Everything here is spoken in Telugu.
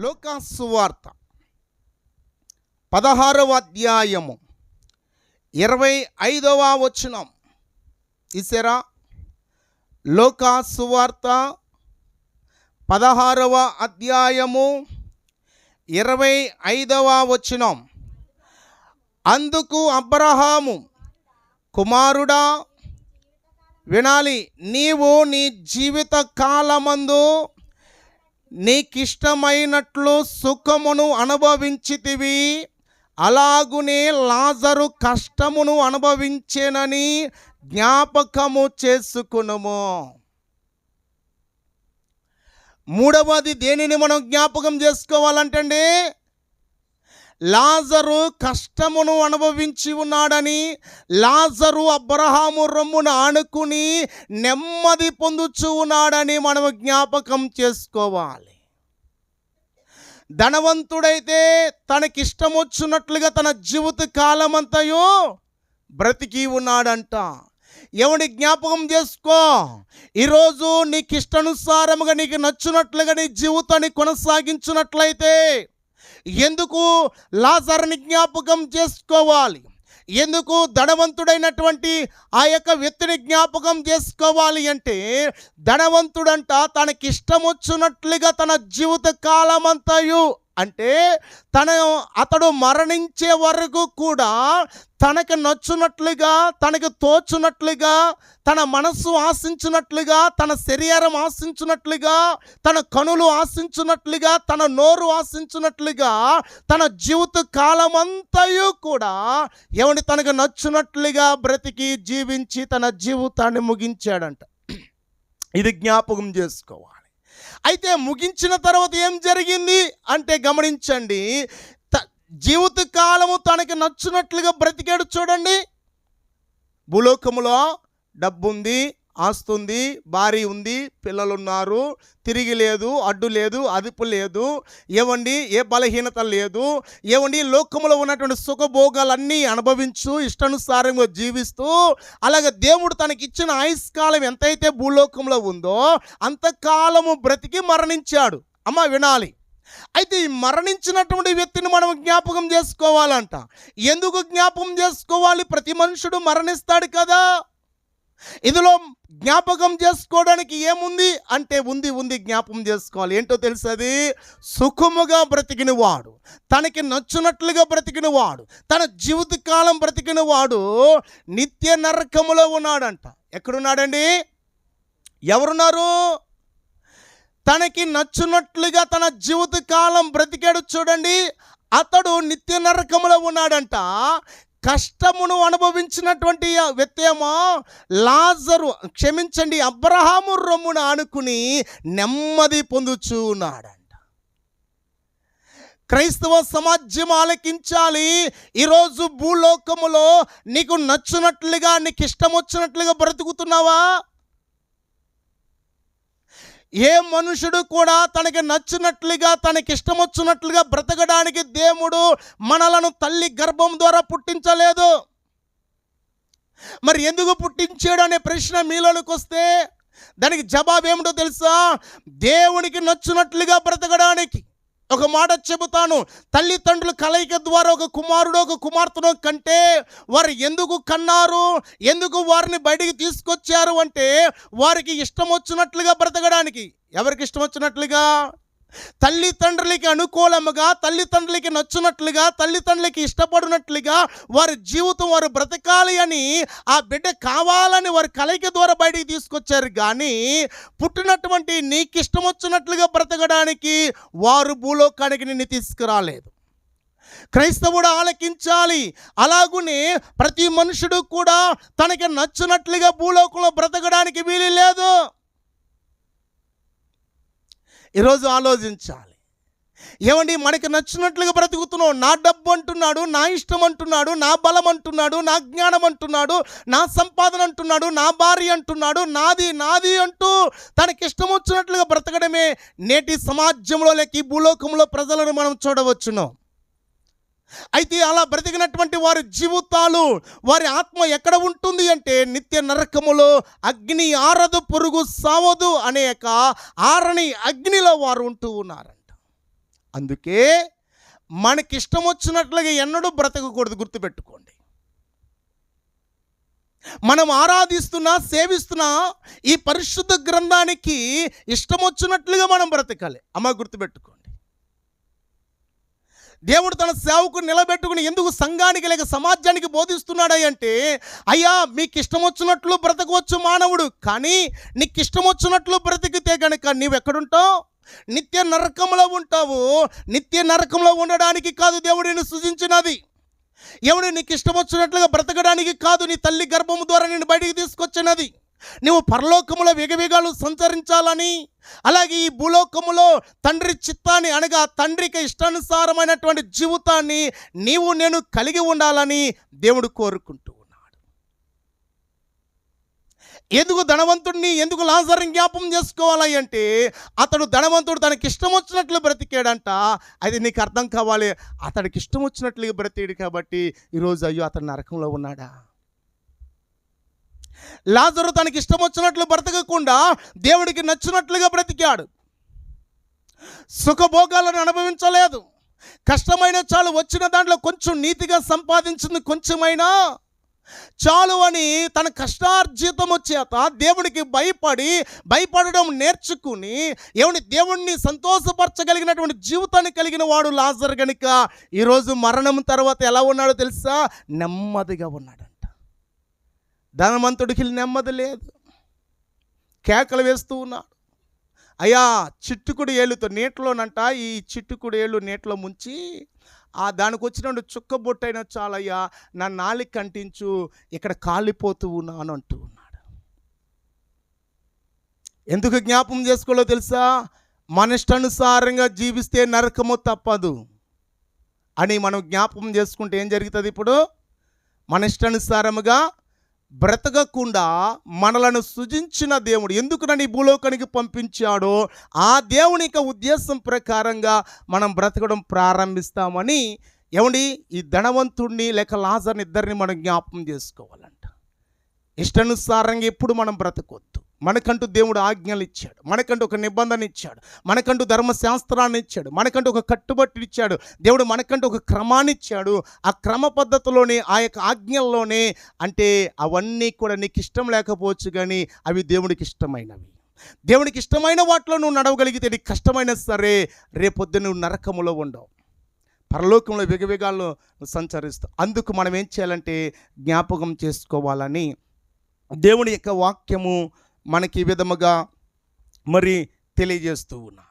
లోకాసువార్త పదహారవ అధ్యాయము. ఇరవై ఐదవ వచనం. ఇసరా? లోకాసువార్త పదహారవ అధ్యాయము ఇరవై ఐదవ వచనం. అందుకు అబ్రహాము కుమారుడా వినాలి నీవు నీ జీవిత కాలమందు నీకిష్టమైనట్లు సుఖమును అనుభవించితివి అలాగునే లాజరు కష్టమును అనుభవించేనని జ్ఞాపకము చేసుకునుము. మూడవది దేనిని మనం జ్ఞాపకం చేసుకోవాలంటే లాజరు కష్టమును అనుభవించి ఉన్నాడని లాజరు అబ్రహాము రొమ్మును ఆనుకుని నెమ్మది పొందుచు ఉన్నాడని మనం జ్ఞాపకం చేసుకోవాలి. ధనవంతుడైతే తనకిష్టం వచ్చినట్లుగా తన జీవిత కాలమంతయో బ్రతికి ఉన్నాడంట. ఎవడి జ్ఞాపకం చేసుకో? ఈరోజు నీకు ఇష్టానుసారముగా నీకు నచ్చినట్లుగా నీ జీవితాన్ని కొనసాగించినట్లయితే ఎందుకు లాజర్ని జ్ఞాపకం చేసుకోవాలి? ఎందుకు ధనవంతుడైనటువంటి ఆ యొక్క వ్యక్తిని జ్ఞాపకం చేసుకోవాలి అంటే ధనవంతుడంట తనకి ఇష్టం వచ్చినట్లుగా తన జీవిత కాలమంతయు అంటే తన అతడు మరణించే వరకు కూడా తనకు నచ్చునట్లుగా తనకు తోచునట్లుగా తన మనస్సు ఆశించినట్లుగా తన శరీరం ఆశించినట్లుగా తన కనులు ఆశించినట్లుగా తన నోరు ఆశించినట్లుగా తన జీవిత కాలమంతయు కూడా ఎవని తనకు నచ్చినట్లుగా బ్రతికి జీవించి తన జీవితాన్ని ముగించాడంట. ఇది జ్ఞాపకం చేసుకోవాలి. అయితే ముగించిన తర్వాత ఏం జరిగింది అంటే గమనించండి త- జీవిత కాలము తనకి నచ్చినట్లుగా బ్రతికాడు చూడండి. భూలోకములో డబ్బుంది ఆస్తుంది భారీ ఉంది పిల్లలున్నారు తిరిగి లేదు అడ్డు లేదు అదుపు లేదు ఏవండి ఏ బలహీనత లేదు ఏవండి లోకంలో ఉన్నటువంటి సుఖభోగాలన్నీ అనుభవించు ఇష్టానుసారంగా జీవిస్తూ అలాగే దేవుడు తనకి ఇచ్చిన ఆయుష్కాలం ఎంతైతే భూలోకంలో ఉందో అంతకాలము బ్రతికి మరణించాడు. అమ్మ వినాలి. అయితే ఈ మరణించినటువంటి వ్యక్తిని మనం జ్ఞాపకం చేసుకోవాలంట. ఎందుకు జ్ఞాపకం చేసుకోవాలి? ప్రతి మనుషుడు మరణిస్తాడు కదా. ఇందులో జ్ఞాపకం చేసుకోవడానికి ఏముంది? అంటే ఉంది ఉంది జ్ఞాపకం చేసుకోవాలి. ఏంటో తెలుసది? సుఖముగా బ్రతికిన వాడు తనకి నచ్చినట్లుగా బ్రతికిన వాడు తన జీవితకాలం బ్రతికిన వాడు నిత్య నరకములో ఉన్నాడంట. ఎక్కడున్నాడండి? ఎవరున్నారు? తనకి నచ్చినట్లుగా తన జీవితకాలం బ్రతికాడు చూడండి. అతడు నిత్య నరకములో ఉన్నాడంట. కష్టమును అనుభవించినటువంటి వ్యక్తి ఏమో లాజరు క్షమించండి అబ్రహాము రొమ్మును ఆనుకుని నెమ్మది పొందుచూ ఉన్నాడంట. క్రైస్తవ సమాజం ఆలకించాలి. ఈరోజు భూలోకములో నీకు నచ్చినట్లుగా నీకు ఇష్టం వచ్చినట్లుగా బ్రతుకుతున్నావా? ఏ మనుషుడు కూడా తనకి నచ్చినట్లుగా తనకి ఇష్టం వచ్చినట్లుగా బ్రతకడానికి దేవుడు మనలను తల్లి గర్భం ద్వారా పుట్టించలేదు. మరి ఎందుకు పుట్టించాడు అనే ప్రశ్న మీలోనికి వస్తే దానికి జవాబు ఏమిటో తెలుసా? దేవునికి నచ్చినట్లుగా బ్రతకడానికి. ఒక మాట చెబుతాను. తల్లిదండ్రుల కలయిక ద్వారా ఒక కుమారుడు ఒక కుమార్తెను కంటే వారు ఎందుకు కన్నారు? ఎందుకు వారిని బయటికి తీసుకొచ్చారు? అంటే వారికి ఇష్టం వచ్చినట్లుగా బ్రతకడానికి. ఎవరికి ఇష్టం వచ్చినట్లుగా? తల్లిదండ్రులకి అనుకూలముగా తల్లిదండ్రులకి నచ్చినట్లుగా తల్లిదండ్రులకి ఇష్టపడినట్లుగా వారి జీవితం వారు బ్రతకాలి అని ఆ బిడ్డ కావాలని వారి కలయిక ద్వారా బయటికి తీసుకొచ్చారు. కానీ పుట్టినటువంటి నీకు ఇష్టం వచ్చినట్లుగా బ్రతకడానికి వారు భూలోకానికి నిన్ను తీసుకురాలేదు. క్రైస్తవుడు ఆలకించాలి. అలాగునే ప్రతి మనుషుడు కూడా తనకి నచ్చినట్లుగా భూలోకంలో బ్రతకడానికి వీలు లేదు. ఈరోజు ఆలోచించాలి. ఏమండి మనకి నచ్చినట్లుగా బ్రతుకుతున్నావు. నా డబ్బు అంటున్నాడు నా ఇష్టం అంటున్నాడు నా బలం అంటున్నాడు నా జ్ఞానం అంటున్నాడు నా సంపాదన అంటున్నాడు నా భార్య అంటున్నాడు నాది నాది అంటూ తనకి ఇష్టం వచ్చినట్లుగా బ్రతకడమే నేటి సమాజంలో లేక ఈ భూలోకంలో ప్రజలను మనం చూడవచ్చును. అయితే అలా బ్రతికినటువంటి వారి జీవితాలు వారి ఆత్మ ఎక్కడ ఉంటుంది అంటే నిత్య నరకములో అగ్ని ఆరదు పురుగు సావదు అనేక ఆరని అగ్నిలో వారు ఉంటూ ఉన్నారంట. అందుకే మనకిష్టం వచ్చినట్లుగా ఎన్నడూ బ్రతకకూడదు గుర్తుపెట్టుకోండి. మనం ఆరాధిస్తున్నా సేవిస్తున్నా ఈ పరిశుద్ధ గ్రంథానికి ఇష్టం వచ్చినట్లుగా మనం బ్రతకాలి. అమ్మ గుర్తుపెట్టుకోండి. దేవుడు తన సేవకు నిలబెట్టుకుని ఎందుకు సంఘానికి లేక సమాజానికి బోధిస్తున్నాడా అంటే అయ్యా మీకు ఇష్టం వచ్చినట్లు బ్రతకవచ్చు మానవుడు కానీ నీకు ఇష్టం వచ్చినట్లు బ్రతికితే కనుక నీవు ఎక్కడుంటావు నిత్య నరకంలో ఉంటావు. నిత్య నరకంలో ఉండడానికి కాదు దేవుడిని సృజించినది. ఎవడు నీకు ఇష్టం వచ్చినట్లుగా బ్రతకడానికి కాదు నీ తల్లి గర్భము ద్వారా నేను బయటికి తీసుకొచ్చినది. నువ్వు పరలోకములో వేగవేగాలు సంచరించాలని అలాగే ఈ భూలోకములో తండ్రి చిత్తాన్ని అనగా తండ్రికి ఇష్టానుసారమైనటువంటి జీవితాన్ని నీవు నేను కలిగి ఉండాలని దేవుడు కోరుకుంటూ ఉన్నాడు. ఎందుకు ధనవంతుడిని ఎందుకు లాజర్ని జ్ఞాపం చేసుకోవాలి అంటే అతడు ధనవంతుడు తనకి ఇష్టం వచ్చినట్లు బ్రతికాడంట. అది నీకు అర్థం కావాలి. అతడికి ఇష్టం వచ్చినట్లుగా బ్రతికాడు కాబట్టి ఈరోజు అయ్యో అతను నరకంలో ఉన్నాడా? లాజరు తనకి ఇష్టం వచ్చినట్లు బ్రతకకుండా దేవుడికి నచ్చినట్లుగా బ్రతికాడు. సుఖభోగాలను అనుభవించలేదు. కష్టమైన చాలు వచ్చిన దాంట్లో కొంచెం నీతిగా సంపాదించింది కొంచెమైనా చాలు అని తన కష్టార్జితము చేత దేవుడికి భయపడి భయపడడం నేర్చుకుని ఏమని దేవుణ్ణి సంతోషపరచగలిగినటువంటి జీవితాన్ని కలిగిన వాడు లాజర్ గనుక ఈరోజు మరణం తర్వాత ఎలా ఉన్నాడో తెలుసా? నెమ్మదిగా ఉన్నాడు. ధనవంతుడికి నెమ్మది లేదు. కేకలు వేస్తూ ఉన్నాడు. అయ్యా చిట్టుకుడు ఏళ్ళుతో నీటిలోనంట ఈ చిట్టుకుడు ఏళ్ళు నీటిలో ముంచి ఆ దానికి వచ్చిన చుక్క బొట్టైన చాలయ్యా నా నాలికి కంటించు ఇక్కడ కాలిపోతూ ఉన్నాను అంటూ ఉన్నాడు. ఎందుకు జ్ఞాపం చేసుకోలో తెలుసా? మన ఇష్టానుసారంగా జీవిస్తే నరకము తప్పదు. అని మనం జ్ఞాపకం చేసుకుంటే ఏం జరుగుతుంది ఇప్పుడు? మన ఇష్టానుసారముగా బ్రతకకుండా మనలను సృజించిన దేవుడు. ఎందుకు నన్ను భూలోకానికి పంపించాడో? ఆ దేవుని యొక్క ఉద్దేశం ప్రకారంగా మనం బ్రతకడం ప్రారంభిస్తామని ఏమండి? ఈ ధనవంతుడిని లేక లాజర్ని ఇద్దరిని మనం జ్ఞాపకం చేసుకోవాలంట. ఇష్టానుసారంగా ఎప్పుడు మనం బ్రతకొద్దు. మనకంటూ దేవుడు ఆజ్ఞలు ఇచ్చాడు. మనకంటూ ఒక నిబంధన ఇచ్చాడు. మనకంటూ ధర్మశాస్త్రాన్ని ఇచ్చాడు. మనకంటూ ఒక కట్టుబట్టి ఇచ్చాడు. దేవుడు మనకంటూ ఒక క్రమాన్ని ఇచ్చాడు. ఆ క్రమ పద్ధతిలోనే ఆ యొక్క ఆజ్ఞల్లోనే అంటే అవన్నీ కూడా నీకు ఇష్టం లేకపోవచ్చు కానీ అవి దేవుడికి ఇష్టమైనవి. దేవునికి ఇష్టమైన వాటిలో నువ్వు నడవగలిగితే నీకు కష్టమైనా సరే రేపొద్దు నువ్వు నరకములో ఉండవు. పరలోకంలో వెగవేగాల్లో సంచరిస్తావు. అందుకు మనం ఏం చేయాలంటే జ్ఞాపకం చేసుకోవాలని దేవుని యొక్క వాక్యము మనకి ఈ విధముగా మరి తెలియజేస్తూ ఉన్నా.